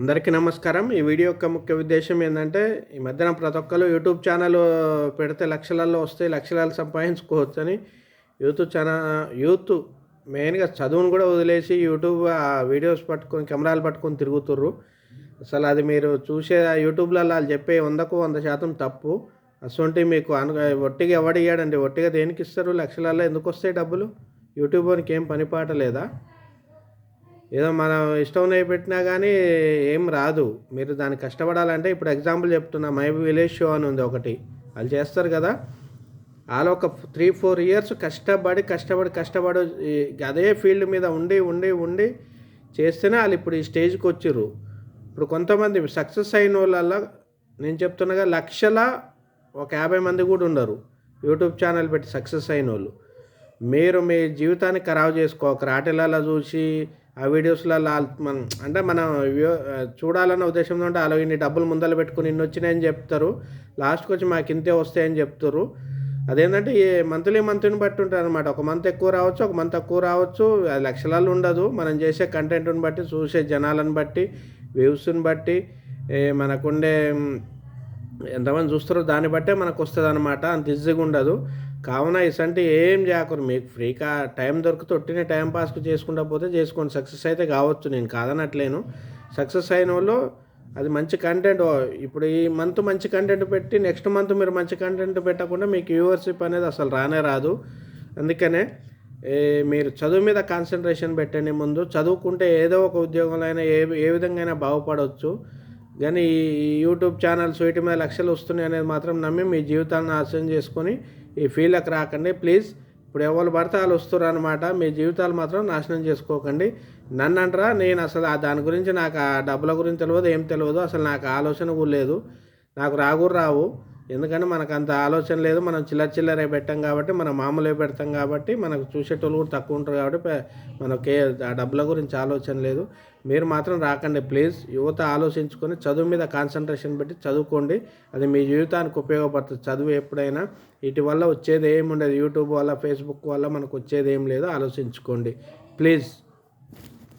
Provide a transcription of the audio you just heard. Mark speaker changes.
Speaker 1: అందరికీ నమస్కారం. ఈ వీడియో యొక్క ముఖ్య ఉద్దేశం ఏంటంటే ఈ మధ్యన ప్రతి ఒక్కరు యూట్యూబ్ ఛానల్ పెడితే లక్షలలో వస్తాయి లక్షలాలు సంపాదించుకోవచ్చు అని యూత్ ఛానల్ యూత్ మెయిన్గా చదువును కూడా వదిలేసి యూట్యూబ్ ఆ వీడియోస్ పట్టుకొని కెమెరాలు పట్టుకొని తిరుగుతుర్రు. అసలు అది మీరు చూసే యూట్యూబ్లలో వాళ్ళు చెప్పే వందకు వంద శాతం తప్పు. అసొంటి మీకు అను ఒట్టిగా ఎవడియ్యాడండి ఒట్టిగా దేనికి ఇస్తారు? లక్షలలో ఎందుకు వస్తాయి డబ్బులు? యూట్యూబర్కి ఏం పని పాట లేదా? ఏదో మనం ఇష్టం ఉన్నవి పెట్టినా కానీ ఏం రాదు. మీరు దాన్ని కష్టపడాలంటే ఇప్పుడు ఎగ్జాంపుల్ చెప్తున్నా మై విలేజ్ షో అని ఉంది ఒకటి. వాళ్ళు చేస్తారు కదా. వాళ్ళు ఒక త్రీ ఫోర్ ఇయర్స్ కష్టపడి కష్టపడి కష్టపడి అదే ఫీల్డ్ మీద ఉండి ఉండి ఉండి చేస్తేనే వాళ్ళు ఇప్పుడు ఈ స్టేజ్కి వచ్చారు ఇప్పుడు కొంతమంది సక్సెస్ అయిన వాళ్ళల్లో నేను చెప్తున్నాగా లక్షల ఒక యాభై మంది కూడా ఉండరు. యూట్యూబ్ ఛానల్ పెట్టి సక్సెస్ అయిన వాళ్ళు మీరు మీ జీవితాన్ని ఖరాబ్ చేసుకోక రాటెలలో చూసి ఆ వీడియోస్లలో మన అంటే మనం వ్యూ- చూడాలన్న ఉద్దేశంతో ఉంటే అలా ఇన్ని డబ్బులు ముందర పెట్టుకుని ఇన్ని వచ్చినాయని చెప్తారు. లాస్ట్కి వచ్చి మాకు ఇంతే వస్తాయని చెప్తారు. అదేంటంటే ఏ మంత్లీ మంత్ని బట్టి ఉంటుంది అనమాట ఒక మంత్ ఎక్కువ రావచ్చు ఒక మంత్ తక్కువ రావచ్చు. అది లక్షలాలు ఉండదు. మనం చేసే కంటెంట్ని బట్టి చూసే జనాలను బట్టి వ్యూస్ని బట్టి మనకుండే ఎంతమంది చూస్తారో దాన్ని బట్టే మనకు వస్తుంది అనమాట అంత ఈజీగా ఉండదు కావున ఇసంటి ఏం చేయకూడదు మీకు ఫ్రీగా టైం దొరికితే ఒట్టినే టైం పాస్కి చేసుకుంటా పోతే చేసుకోండి. సక్సెస్ అయితే కావచ్చు నేను కాదనట్లేను. సక్సెస్ అయిన వాళ్ళు అది మంచి కంటెంట్. ఇప్పుడు ఈ మంత్ మంచి కంటెంట్ పెట్టి నెక్స్ట్ మంత్ మీరు మంచి కంటెంట్ పెట్టకుండా మీకు వ్యూవర్షిప్ అనేది అసలు రానే రాదు. అందుకనే మీరు చదువు మీద కాన్సన్ట్రేషన్ పెట్టండి ముందు. చదువుకుంటే ఏదో ఒక ఉద్యోగంలో అయినా ఏ ఏ విధంగా అయినా బాగుపడవచ్చు కానీ ఈ యూట్యూబ్ ఛానల్స్ వీటి మీద లక్షలు వస్తున్నాయి అనేది మాత్రం నమ్మి మీ జీవితాన్ని నాశనం చేసుకొని ఈ ఫీల్డ్కి రాకండి. ప్లీజ్ ఇప్పుడు ఎవరు పడితే వాళ్ళు వస్తారు అనమాట మీ జీవితాలు మాత్రం నాశనం చేసుకోకండి. నన్ను అంటారా? నేను అసలు ఆ దాని గురించి నాకు ఆ డబ్బుల గురించి తెలియదు ఏం తెలియదు అసలు నాకు ఆలోచన కూడా లేదు. నాకు రాగురు రావు. ఎందుకంటే మనకు అంత ఆలోచన లేదు. మనం చిల్లర చిల్లరే పెట్టాం కాబట్టి మనం మామూలే పెడతాం కాబట్టి మనకు చూసేటోళ్ళు కూడా తక్కువ ఉంటారు కాబట్టి మనకే ఆ డబ్బుల గురించి ఆలోచన లేదు. మీరు మాత్రం రాకండి ప్లీజ్. యువత ఆలోచించుకొని చదువు మీద కాన్సన్ట్రేషన్ పెట్టి చదువుకోండి. అది మీ జీవితానికి ఉపయోగపడుతుంది. చదువు ఎప్పుడైనా వీటి వల్ల వచ్చేది ఏమి ఉండదు యూట్యూబ్ వల్ల ఫేస్బుక్ వల్ల మనకు వచ్చేది ఏం లేదు. ఆలోచించుకోండి. ప్లీజ్.